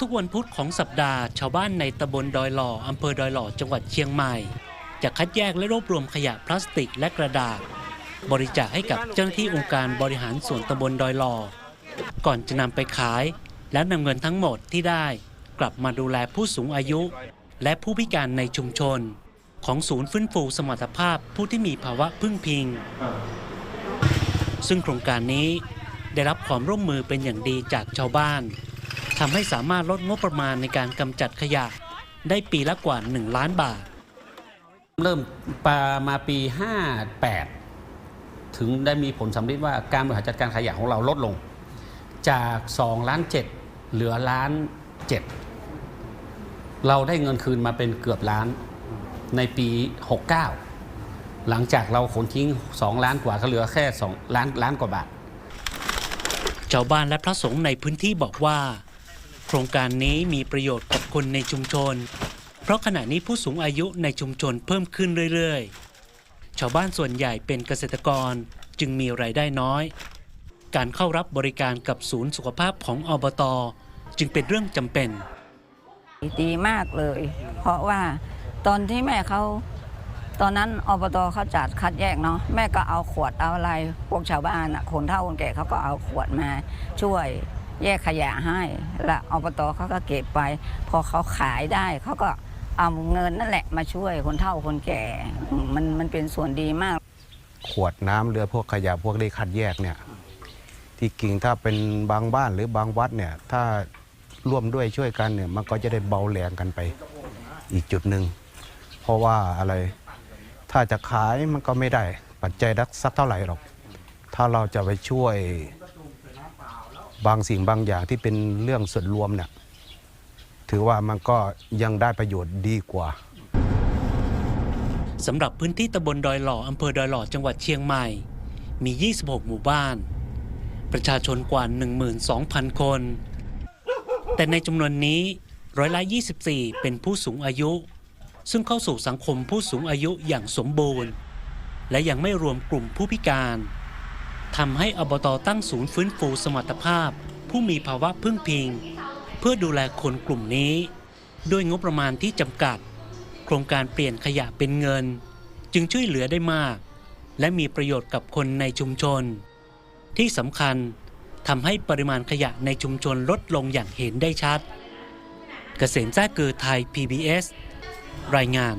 ทุกๆวันพุธของสัปดาห์ ชาวบ้านในตำบลดอยหล่ออำเภอดอยหล่อจังหวัดเชียงใหม่ จะคัดแยกและรวบรวมขยะพลาสติกและกระดาษ บริจาคให้กับเจ้าหน้าที่องค์การบริหารส่วนตำบลดอยหล่อก่อนจะนำไปขาย และนำเงินทั้งหมดที่ได้ กลับมาดูแลผู้สูงอายุ และผู้พิการในชุมชน ของศูนย์ฟื้นฟูสมรรถภาพผู้ที่มีภาวะพึ่งพิง ซึ่งโครงการนี้ได้รับความร่วมมือเป็นอย่างดีจากชาวบ้าน ทำให้สามารถลดงบประมาณในการกำจัดขยะได้ปีละกว่า 1 ล้านบาท เริ่มปามาปี 58 ถึงได้มีผลสำเร็จว่าการบริหารจัดการขยะของเราลดลง จาก2ล้าน7เหลือล้าน7เราได้เงินคืนมาเป็นเกือบล้านในปี 69 หลังจากเราขนทิ้ง 2 ล้านกว่าก็เหลือแค่2ล้านล้านกว่าบาทชาวบ้านและพระสงฆ์ในพื้นที่บอกว่า โครงการนี้มีประโยชน์กับคนในชุมชน เพราะขณะนี้ผู้สูงอายุในชุมชนเพิ่มขึ้นเรื่อยๆ ชาวบ้านส่วนใหญ่เป็นเกษตรกรจึงมีรายได้น้อย การเข้ารับบริการกับศูนย์สุขภาพของอบต จึงเป็นเรื่องจำเป็น ดีมากเลย เพราะว่าตอนที่แม่เขาตอนนั้นอบตเขาจัดคัดแยกเนาะแม่ก็เอาขวดเอาอะไรพวกชาวบ้านอะคนเฒ่าคนแก่เขาก็เอาขวดมาช่วย แยกขยะให้ และอบตเขาก็เก็บไป พอเขาขายได้เขาก็เอาเงินนั่นแหละมาช่วยคนเฒ่าคนแก่ มันมันเป็นส่วนดีมาก ขวดน้ำเรือพวกขยะพวกนี้คัดแยกเนี่ย ที่กิ่งถ้าเป็นบางบ้านหรือบางวัดเนี่ย ถ้าร่วมด้วยช่วยกันเนี่ย มันก็จะได้เบาแรงกันไปอีกจุดหนึ่ง เพราะว่าอะไร ถ้าจะขายมันก็ไม่ได้ปัจจัยรักสักเท่าไหร่หรอก ถ้าเราจะไปช่วย บางสิ่งบางอย่างที่เป็นเรื่องส่วนรวมเนี่ยถือว่ามันก็ยังได้ประโยชน์ดีกว่าสำหรับพื้นที่ตำบลดอยหล่ออำเภอดอยหล่อจังหวัดเชียงใหม่ มี 26 หมู่บ้าน ประชาชนกว่า 12,000 คน แต่ในจำนวนนี้ร้อยละ 24 เป็นผู้สูงอายุ ซึ่งเข้าสู่สังคมผู้สูงอายุอย่างสมบูรณ์ และยังไม่รวมกลุ่มผู้พิการ ทำให้อบตตั้งศูนย์ฟื้นฟูสมรรถภาพ ผู้มีภาวะพึ่งพิง เพื่อดูแลคนกลุ่มนี้ ด้วยงบประมาณที่จำกัด โครงการเปลี่ยนขยะเป็นเงิน จึงช่วยเหลือได้มาก และมีประโยชน์กับคนในชุมชน ที่สำคัญทำให้ปริมาณขยะในชุมชนลดลงอย่างเห็นได้ชัด เกษมแจ้เกิดไทย PBS รายงาน